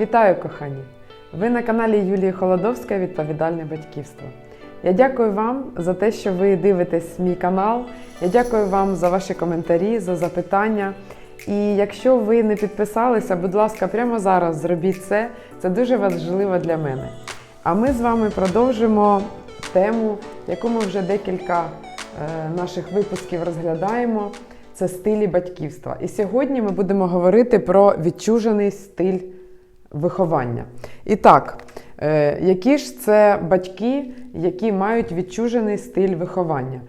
Вітаю, кохані! Ви на каналі Юлії Холодовської Відповідальне батьківство. Я дякую вам за те, що ви дивитесь мій канал. Я дякую вам за ваші коментарі, за запитання. І якщо ви не підписалися, будь ласка, прямо зараз зробіть це. Це дуже важливо для мене. А ми з вами продовжимо тему, яку ми вже декілька е, наших випусків розглядаємо. Це стилі батьківства. І сьогодні ми будемо говорити про відчужений стиль виховання. І так, е, які ж це батьки, які мають відчужений стиль виховання?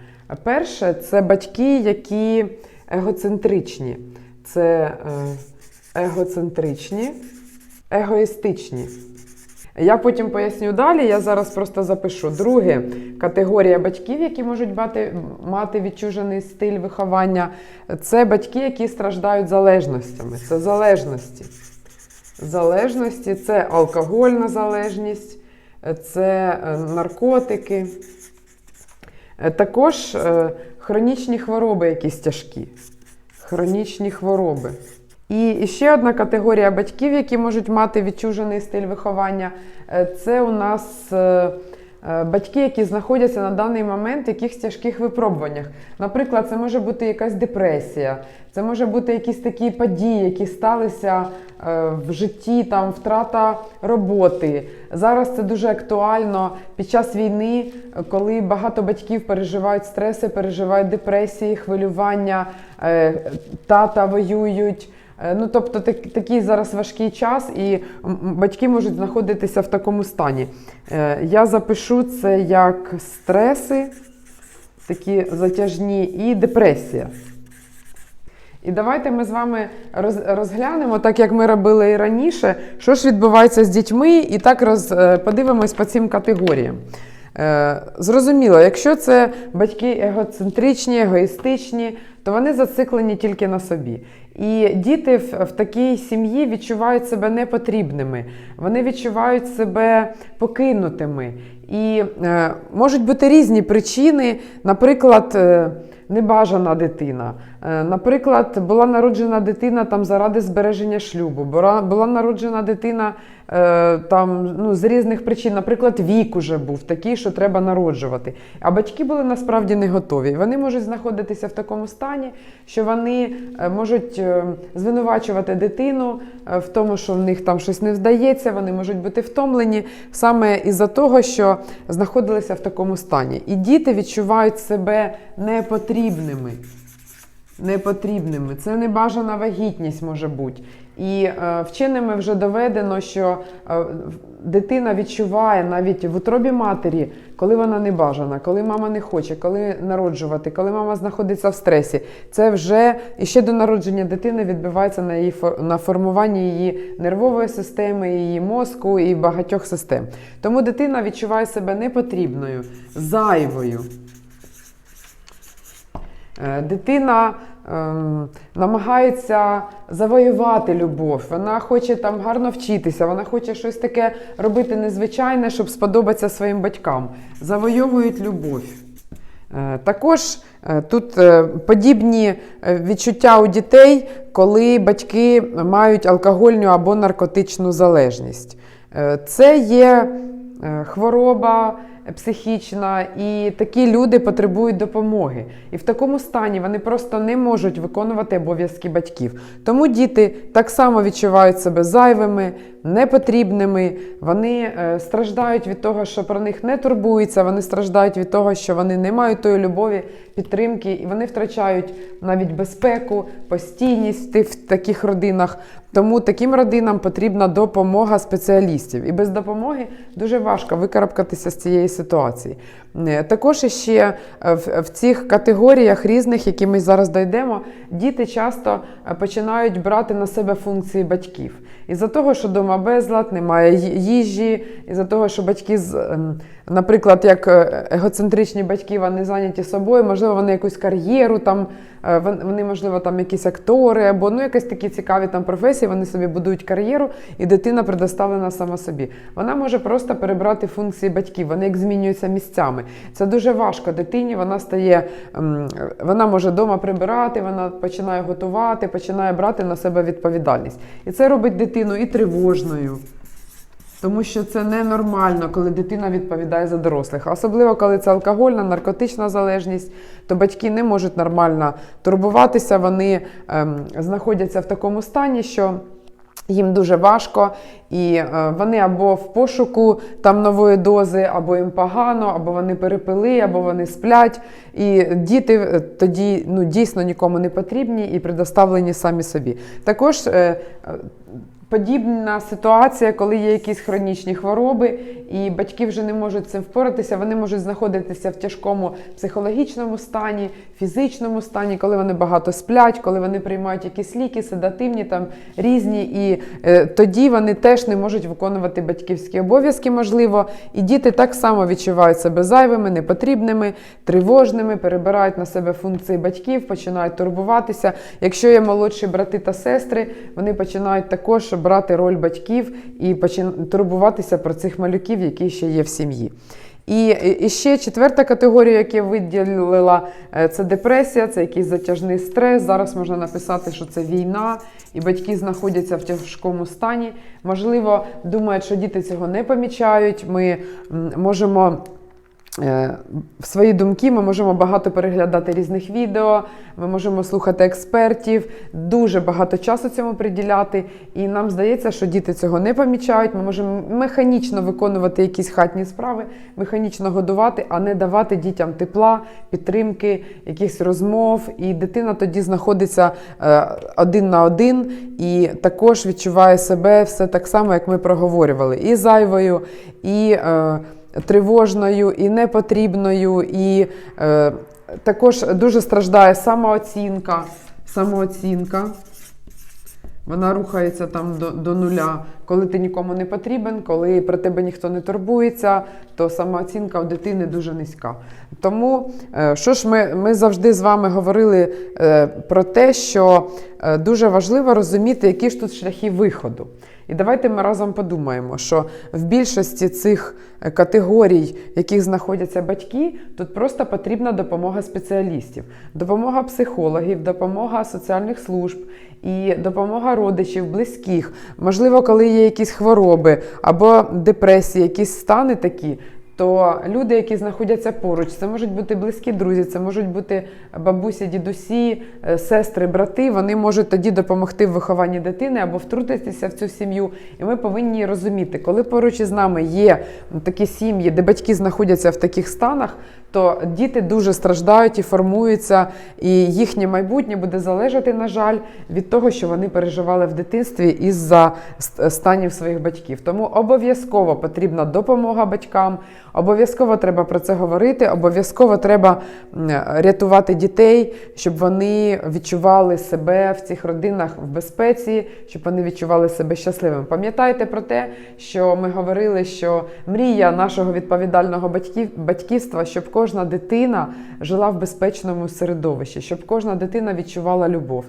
Перше, це батьки, які егоцентричні. Це е, егоцентричні, егоїстичні. Я потім поясню далі, я зараз просто запишу. Друге, категорія батьків, які можуть мати, мати відчужений стиль виховання, це батьки, які страждають залежностями. Це залежності. Залежності це алкогольна залежність, це е, наркотики. Е, Також е, хронічні хвороби якісь тяжкі. Хронічні хвороби. І ще одна категорія батьків, які можуть мати відчужений стиль виховання, це у нас батьки, які знаходяться на даний момент в якихось тяжких випробуваннях. Наприклад, це може бути якась депресія, це може бути якісь такі події, які сталися е, в житті, там втрата роботи. Зараз це дуже актуально під час війни, е, коли багато батьків переживають стреси, переживають депресії, хвилювання, е, тата воюють. Е, Ну, тобто так, такий зараз важкий час, і батьки можуть знаходитися в такому стані. Е, Я запишу це як стреси, такі затяжні, і депресія. І давайте ми з вами розглянемо, так як ми робили і раніше, що ж відбувається з дітьми, і так роз, е, подивимось по цим категоріям. Зрозуміло, якщо це батьки егоцентричні, егоїстичні, то вони зациклені тільки на собі. І діти в, в такій сім'ї відчувають себе непотрібними, вони відчувають себе покинутими. І е, можуть бути різні причини, наприклад, е, небажана дитина. Е, Наприклад, була народжена дитина там заради збереження шлюбу, була, була народжена дитина там, ну, з різних причин. Наприклад, вік уже був такий, що треба народжувати. А батьки були насправді не готові. Вони можуть знаходитися в такому стані, що вони е, можуть е, звинувачувати дитину е, в тому, що в них там щось не вдається, вони можуть бути втомлені саме із-за того, що знаходилися в такому стані. І діти відчувають себе непотрібними. Непотрібними. Це небажана вагітність може бути. І е, вченими вже доведено, що е, дитина відчуває навіть в утробі матері, коли вона не бажана, коли мама не хоче, коли народжувати, коли мама знаходиться в стресі. Це вже і ще до народження дитини відбувається на її на формуванні її нервової системи, її мозку і багатьох систем. Тому дитина відчуває себе непотрібною, зайвою. Е, Дитина намагається завоювати любов, вона хоче там гарно вчитися, вона хоче щось таке робити незвичайне, щоб сподобатися своїм батькам. Завойовують любов. Е, Також е, тут е, подібні відчуття у дітей, коли батьки мають алкогольну або наркотичну залежність. Це є хвороба психічна, і такі люди потребують допомоги. І в такому стані вони просто не можуть виконувати обов'язки батьків. Тому діти так само відчувають себе зайвими, непотрібними. Вони е, страждають від того, що про них не турбуються, вони страждають від того, що вони не мають тої любові, підтримки, і вони втрачають навіть безпеку, постійність в таких родинах. Тому таким родинам потрібна допомога спеціалістів. І без допомоги дуже важко викарабкатися з цієї ситуації. Е, Також ще е, в, в цих категоріях різних, які ми зараз дійдемо, діти часто е, починають брати на себе функції батьків. Із-за того, що вдома безлад, немає їжі, із-за того, що батьки ем, наприклад, як е, егоцентричні батьки, вони зайняті собою, можливо, вони якусь кар'єру там, е, вони, можливо, там якісь актори або ну, якісь такі цікаві там професії, вони собі будують кар'єру, і дитина предоставлена сама собі. Вона може просто перебрати функції батьків, вони як змінюються місцями. Це дуже важко дитині, вона стає, ем, вона може вдома прибирати, вона починає готувати, починає брати на себе відповідальність. І це робить дитину і тривожною. Тому що це ненормально, коли дитина відповідає за дорослих. Особливо, коли це алкогольна, наркотична залежність, то батьки не можуть нормально турбуватися, вони ем, знаходяться в такому стані, що їм дуже важко, і е, вони або в пошуку там нової дози, або їм погано, або вони перепили, або вони сплять. І діти е, тоді ну, дійсно нікому не потрібні і предоставлені самі собі. Також е, Подібна ситуація, коли є якісь хронічні хвороби, і батьки вже не можуть з цим впоратися, вони можуть знаходитися в тяжкому психологічному стані, фізичному стані, коли вони багато сплять, коли вони приймають якісь ліки, седативні, там різні, і е, тоді вони теж не можуть виконувати батьківські обов'язки, можливо. І діти так само відчувають себе зайвими, непотрібними, тривожними, перебирають на себе функції батьків, починають турбуватися. Якщо є молодші брати та сестри, вони починають також брати роль батьків і турбуватися про цих малюків, які ще є в сім'ї. І, і ще четверта категорія, яку я виділила, е, це депресія, це якийсь затяжний стрес. Зараз можна написати, що це війна, і батьки знаходяться в тяжкому стані. Можливо, думають, що діти цього не помічають. Ми можемо. Е, В свої думки ми можемо багато переглядати різних відео, ми можемо слухати експертів, дуже багато часу цьому приділяти. І нам здається, що діти цього не помічають. Ми можемо механічно виконувати якісь хатні справи, механічно годувати, а не давати дітям тепла, підтримки, якихось розмов. І дитина тоді знаходиться е, один на один і також відчуває себе все так само, як ми проговорювали, і зайвою, і. Тривожною і непотрібною, і е, також дуже страждає самооцінка. Самооцінка. Вона рухається там до, до нуля. Коли ти нікому не потрібен, коли про тебе ніхто не турбується, то самооцінка у дитини дуже низька. Тому, е, що ж ми, ми завжди з вами говорили е, про те, що е, дуже важливо розуміти, які ж тут шляхи виходу. І давайте ми разом подумаємо, що в більшості цих е, категорій, в яких знаходяться батьки, тут просто потрібна допомога спеціалістів, допомога психологів, допомога соціальних служб і допомога родичів, близьких. Можливо, коли є якісь хвороби або депресії, якісь стани такі. То люди, які знаходяться поруч, це можуть бути близькі друзі, це можуть бути бабусі, дідусі, е, сестри, брати. Вони можуть тоді допомогти в вихованні дитини або втрутитися в цю сім'ю. І ми повинні розуміти, коли поруч із нами є такі сім'ї, де батьки знаходяться в таких станах, то діти дуже страждають і формуються, і їхнє майбутнє буде залежати, на жаль, від того, що вони переживали в дитинстві із-за станів своїх батьків. Тому обов'язково потрібна допомога батькам, обов'язково треба про це говорити, обов'язково треба рятувати дітей, щоб вони відчували себе в цих родинах в безпеці, щоб вони відчували себе щасливими. Пам'ятайте про те, що ми говорили, що мрія нашого відповідального батьків, батьківства, щоб кожна дитина жила в безпечному середовищі, щоб кожна дитина відчувала любов.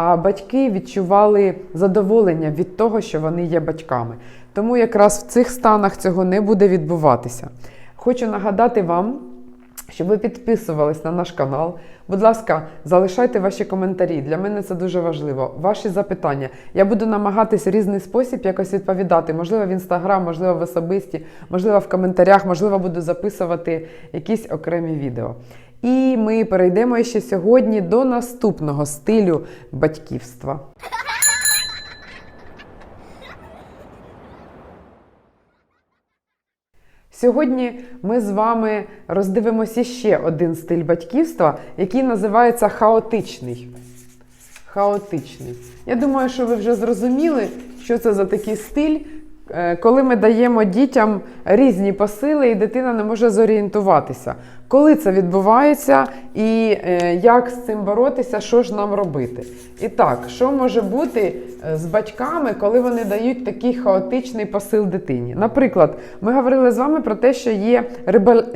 А батьки відчували задоволення від того, що вони є батьками. Тому якраз в цих станах цього не буде відбуватися. Хочу нагадати вам, щоб ви підписувались на наш канал. Будь ласка, залишайте ваші коментарі. Для мене це дуже важливо. Ваші запитання. Я буду намагатись різний спосіб якось відповідати. Можливо, в інстаграм, можливо, в особисті, можливо, в коментарях, можливо, буду записувати якісь окремі відео. І ми перейдемо ще сьогодні до наступного стилю батьківства. Сьогодні ми з вами роздивимося ще один стиль батьківства, який називається хаотичний. Хаотичний. Я думаю, що ви вже зрозуміли, що це за такий стиль, е, коли ми даємо дітям різні посили, і дитина не може зорієнтуватися. Коли це відбувається і е, як з цим боротися, що ж нам робити. І так, що може бути е, з батьками, коли вони дають такий хаотичний посил дитині? Наприклад, ми говорили з вами про те, що є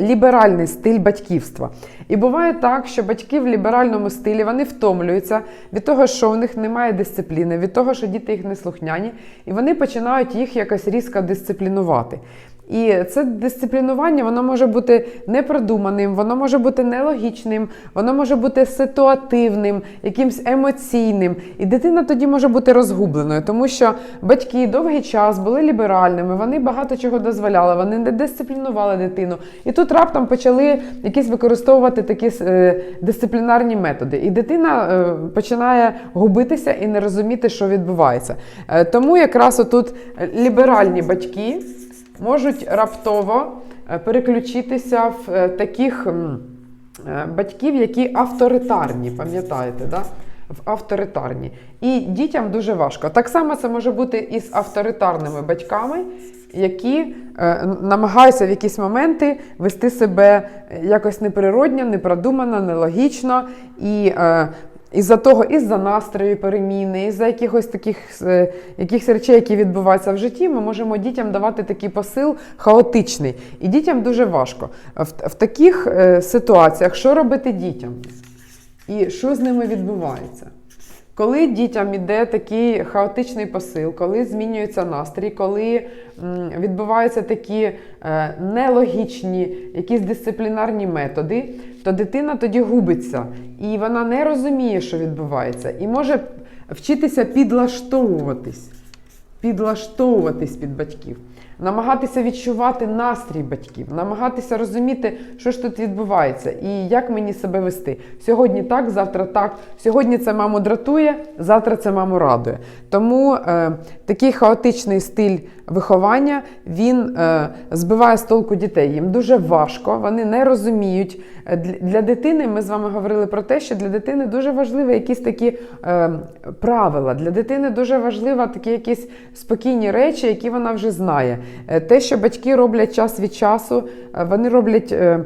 ліберальний стиль батьківства. І буває так, що батьки в ліберальному стилі вони втомлюються від того, що у них немає дисципліни, від того, що діти їх не слухняні, і вони починають їх якось різко дисциплінувати. І це дисциплінування воно може бути непродуманим, воно може бути нелогічним, воно може бути ситуативним, якимсь емоційним. І дитина тоді може бути розгубленою, тому що батьки довгий час були ліберальними, вони багато чого дозволяли, вони не дисциплінували дитину. І тут раптом почали якісь використовувати такі е, дисциплінарні методи. І дитина е, починає губитися і не розуміти, що відбувається. Е, тому якраз отут ліберальні батьки можуть раптово е, переключитися в е, таких е, батьків, які авторитарні, пам'ятаєте, да? в авторитарні. І дітям дуже важко. Так само це може бути і з авторитарними батьками, які намагаються в якісь моменти вести себе якось неприродньо, непродумано, нелогічно і. Із-за того, із-за настрою переміни, із-за якихось таких е, якихось речей, які відбуваються в житті, ми можемо дітям давати такий посил хаотичний. І дітям дуже важко. В, в таких е, ситуаціях що робити дітям? І що з ними відбувається? Коли дітям іде такий хаотичний посил, коли змінюється настрій, коли відбуваються такі е, нелогічні якісь дисциплінарні методи, то дитина тоді губиться і вона не розуміє, що відбувається, і може вчитися підлаштовуватись, підлаштовуватись під батьків. Намагатися відчувати настрій батьків, намагатися розуміти, що ж тут відбувається і як мені себе вести. Сьогодні так, завтра так. Сьогодні це маму дратує, завтра це маму радує. Тому е, такий хаотичний стиль виховання він е, збиває з толку дітей. Їм дуже важко, вони не розуміють. Е, Для, дитини ми з вами говорили про те, що для дитини дуже важливі якісь такі е, правила. Для дитини дуже важливо такі якісь спокійні речі, які вона вже знає. Е, Те, що батьки роблять час від часу, е, вони роблять е,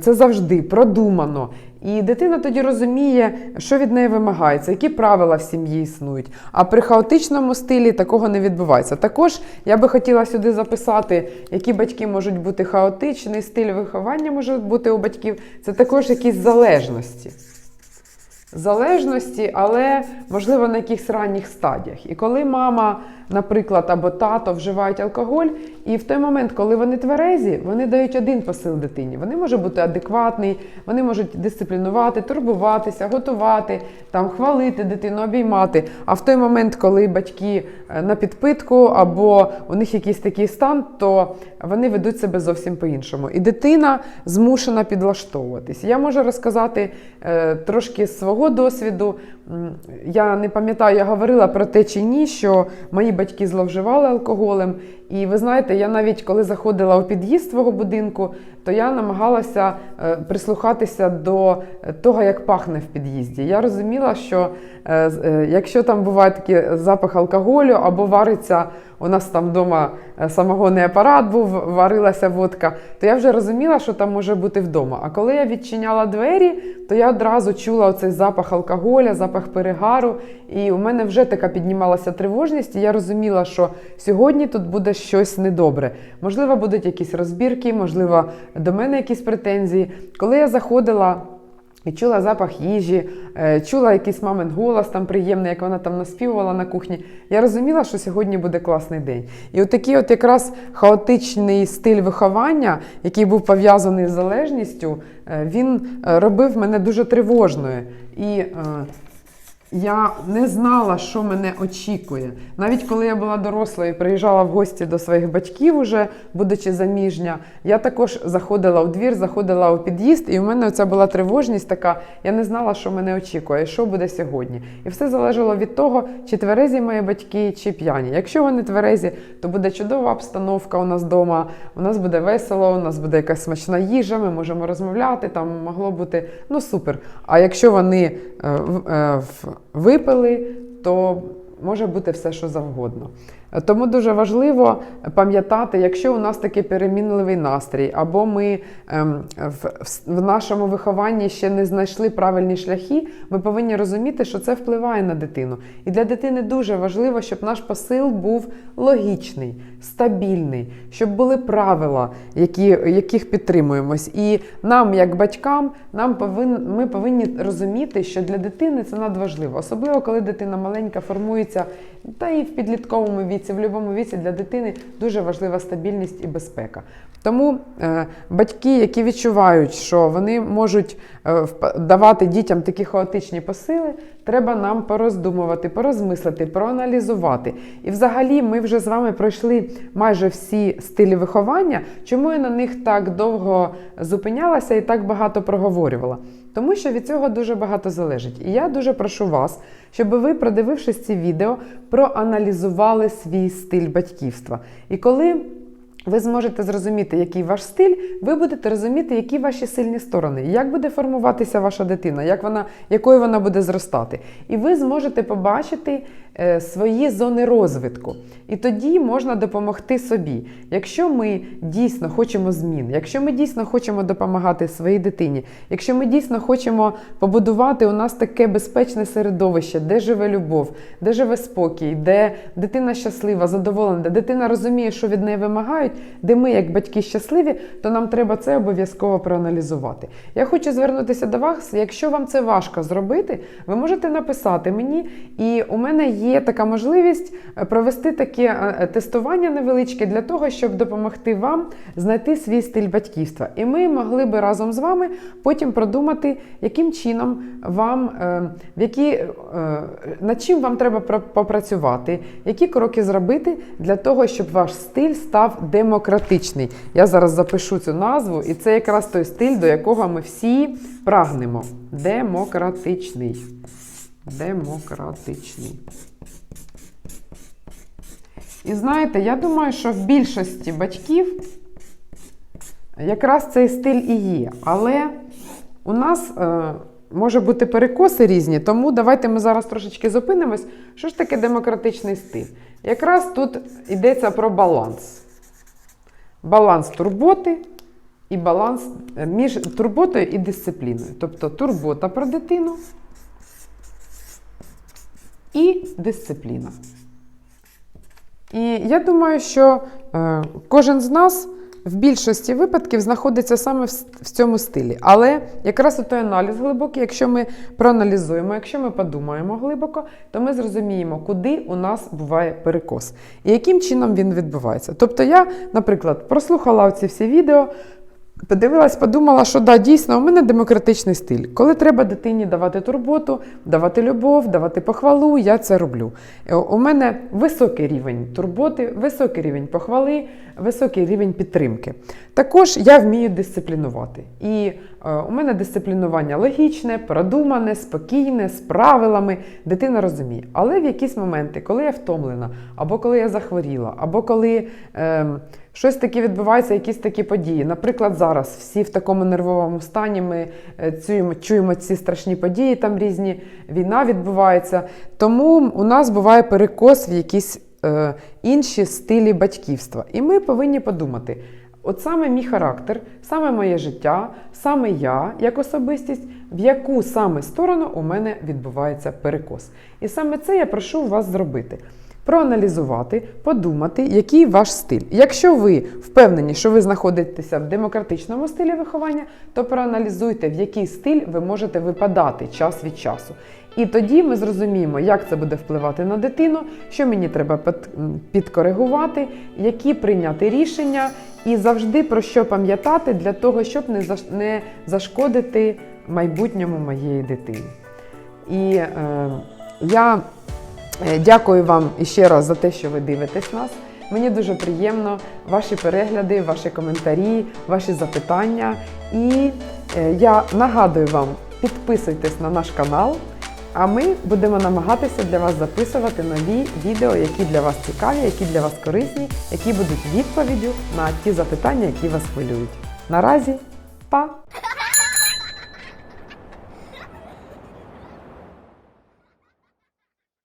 це завжди продумано. І дитина тоді розуміє, що від неї вимагається, які правила в сім'ї існують. А при хаотичному стилі такого не відбувається. Також я би хотіла сюди записати, які батьки можуть бути хаотичний стиль виховання може бути у батьків. Це також якісь залежності залежності, але можливо на якихось ранніх стадіях. І коли мама, наприклад, або тато вживають алкоголь, і в той момент, коли вони тверезі, вони дають один посил дитині. Вони можуть бути адекватний, вони можуть дисциплінувати, турбуватися, готувати, там хвалити дитину, обіймати. А в той момент, коли батьки е, на підпитку або у них якийсь такий стан, то вони ведуть себе зовсім по-іншому. І дитина змушена підлаштовуватись. Я можу розказати е, трошки свого досвіду. Я не пам'ятаю, я говорила про те чи ні, що мої батьки зловживали алкоголем. І ви знаєте, я навіть коли заходила у під'їзд свого будинку, то я намагалася е, прислухатися до того, як пахне в під'їзді. Я розуміла, що е, е, якщо там буває такий запах алкоголю або вариться у нас там вдома е, самогонний апарат був, варилася водка, то я вже розуміла, що там може бути вдома. А коли я відчиняла двері, то я одразу чула оцей запах алкоголя, запах перегару, і у мене вже така піднімалася тривожність, і я розуміла, що сьогодні тут буде щось недобре. Можливо, будуть якісь розбірки, можливо, до мене якісь претензії. Коли я заходила. І чула запах їжі, е, чула якийсь мамин голос там приємний, як вона там наспівувала на кухні. Я розуміла, що сьогодні буде класний день. І от такий от якраз хаотичний стиль виховання, який був пов'язаний з залежністю, е, він е, робив мене дуже тривожною. І я не знала, що мене очікує. Навіть коли я була дорослою і приїжджала в гості до своїх батьків, уже будучи заміжня, я також заходила у двір, заходила у під'їзд, і у мене оця була тривожність така. Я не знала, що мене очікує, що буде сьогодні. І все залежало від того, чи тверезі мої батьки, чи п'яні. Якщо вони тверезі, то буде чудова обстановка у нас вдома. У нас буде весело, у нас буде якась смачна їжа, ми можемо розмовляти. Там могло бути ну супер. А якщо вони е, в- е, в- випили, то може бути все, що завгодно. Тому дуже важливо пам'ятати, якщо у нас такий перемінливий настрій, або ми ем, в, нашому вихованні ще не знайшли правильні шляхи, ми повинні розуміти, що це впливає на дитину. І для дитини дуже важливо, щоб наш посил був логічний, стабільний, щоб були правила, які, яких підтримуємось. І нам, як батькам, нам повин, ми повинні розуміти, що для дитини це надважливо, особливо коли дитина маленька формується, та і в підлітковому віці, в будь-якому віці для дитини дуже важлива стабільність і безпека. Тому е, батьки, які відчувають, що вони можуть е, давати дітям такі хаотичні посили, треба нам пороздумувати, порозмислити, проаналізувати. І взагалі ми вже з вами пройшли майже всі стилі виховання. Чому я на них так довго зупинялася і так багато проговорювала? Тому що від цього дуже багато залежить. І я дуже прошу вас, щоб ви, продивившись ці відео, проаналізували свій стиль батьківства. І коли ви зможете зрозуміти, який ваш стиль, ви будете розуміти, які ваші сильні сторони, як буде формуватися ваша дитина, як вона, якою вона буде зростати. І ви зможете побачити свої зони розвитку. І тоді можна допомогти собі. Якщо ми дійсно хочемо змін, якщо ми дійсно хочемо допомагати своїй дитині, якщо ми дійсно хочемо побудувати у нас таке безпечне середовище, де живе любов, де живе спокій, де дитина щаслива, задоволена, де дитина розуміє, що від неї вимагають, де ми, як батьки, щасливі, то нам треба це обов'язково проаналізувати. Я хочу звернутися до вас. Якщо вам це важко зробити, ви можете написати мені, і у мене є така можливість е, провести таке е, тестування невеличке для того, щоб допомогти вам знайти свій стиль батьківства. І ми могли би разом з вами потім продумати, яким чином вам, е, в які, над чим вам треба попрацювати, які кроки зробити для того, щоб ваш стиль став демократичний. Я зараз запишу цю назву, і це якраз той стиль, до якого ми всі прагнемо. Демократичний. Демократичний. І знаєте, я думаю, що в більшості батьків якраз цей стиль і є. Але у нас е, може бути перекоси різні, тому давайте ми зараз трошечки зупинимось. Що ж таке демократичний стиль? Якраз тут йдеться про баланс. Баланс турботи і баланс е, між турботою і дисципліною. Тобто турбота про дитину і дисципліна. І я думаю, що е, кожен з нас в більшості випадків знаходиться саме в, в цьому стилі. Але якраз той аналіз глибокий, якщо ми проаналізуємо, якщо ми подумаємо глибоко, то ми зрозуміємо, куди у нас буває перекос і яким чином він відбувається. Тобто я, наприклад, прослухала ці всі відео. Подивилась, подумала, що да, дійсно, у мене демократичний стиль. Коли треба дитині давати турботу, давати любов, давати похвалу, я це роблю. Е, У мене високий рівень турботи, високий рівень похвали, високий рівень підтримки. Також я вмію дисциплінувати. І е, у мене дисциплінування логічне, продумане, спокійне, з правилами. Дитина розуміє. Але в якісь моменти, коли я втомлена, або коли я захворіла, або коли. Е, Щось таке відбувається, якісь такі події. Наприклад, зараз всі в такому нервовому стані. Ми е, чуємо, чуємо ці страшні події, там різні війна відбувається. Тому у нас буває перекос в якісь е, інші стилі батьківства. І ми повинні подумати: от саме мій характер, саме моє життя, саме я як особистість, в яку саме сторону у мене відбувається перекос. І саме це я прошу вас зробити проаналізувати, подумати, який ваш стиль. Якщо ви впевнені, що ви знаходитеся в демократичному стилі виховання, то проаналізуйте, в який стиль ви можете випадати час від часу. І тоді ми зрозуміємо, як це буде впливати на дитину, що мені треба підкоригувати, які прийняти рішення, і завжди про що пам'ятати для того, щоб не зашкодити майбутньому моєї дитини. І е, я Дякую вам іще раз за те, що ви дивитесь нас. Мені дуже приємно ваші перегляди, ваші коментарі, ваші запитання. І е, я нагадую вам, підписуйтесь на наш канал, а ми будемо намагатися для вас записувати нові відео, які для вас цікаві, які для вас корисні, які будуть відповіддю на ті запитання, які вас хвилюють. Наразі, па!